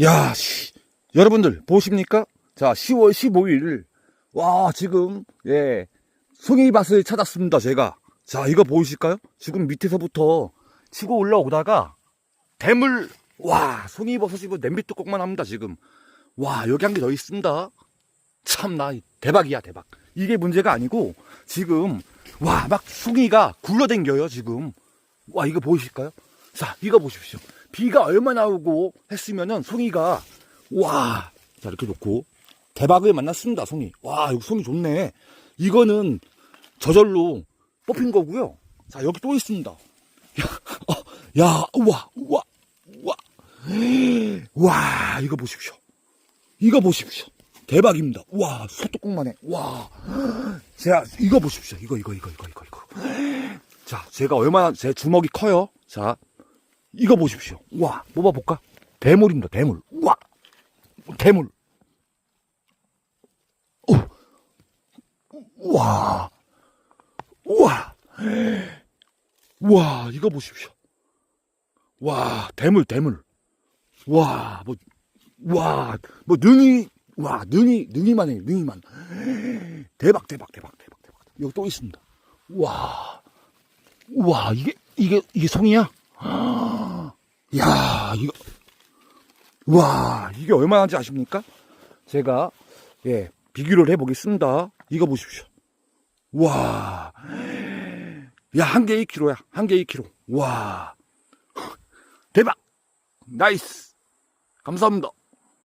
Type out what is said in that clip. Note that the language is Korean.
야, 씨. 여러분들 보십니까? 자, 10월 15일. 와, 지금 예. 송이밭을 찾았습니다, 제가. 자, 이거 보이실까요? 지금 밑에서부터 치고 올라오다가 대물 와, 송이버섯이 뭐 냄비 뚜껑만 합니다, 지금. 와, 여기 한 개 더 있습니다. 참 나 대박이야, 대박. 이게 문제가 아니고 지금 와, 막 송이가 굴러댕겨요, 지금. 와, 이거 보이실까요? 자, 이거 보십시오. 비가 얼마 나 오고 했으면은 송이가 와, 자 이렇게 놓고 대박을 만났습니다, 송이. 와, 여기 송이 좋네. 이거는 저절로 뽑힌 거고요. 자, 여기 또 있습니다. 야, 어, 야, 우와, 우와, 우와. 와, 이거 보십시오. 이거 보십시오. 대박입니다. 와, 소뚜껑만 해. 와. 제가, 이거 보십시오. 이거, 이거, 이거, 이거, 이거, 이거. 자, 제가 얼마나, 제 주먹이 커요. 자, 이거 보십시오. 와, 뽑아볼까? 대물입니다, 대물. 와, 대물. 오, 와, 우와, 와, 이거 보십시오. 와, 대물, 대물. 와, 뭐, 와, 뭐, 능이, 와, 능이, 능이만 해, 능이만. 대박, 대박, 대박, 대박, 대박. 여기 또 있습니다. 와, 와, 이게, 이게, 이게 송이야? 야, 이거, 와, 이게 얼마나인지 아십니까? 제가, 예, 비교를 해보겠습니다. 이거 보십시오. 와, 야, 한 개 2kg야. 한 개 2kg. 와, 대박! 나이스! 감사합니다.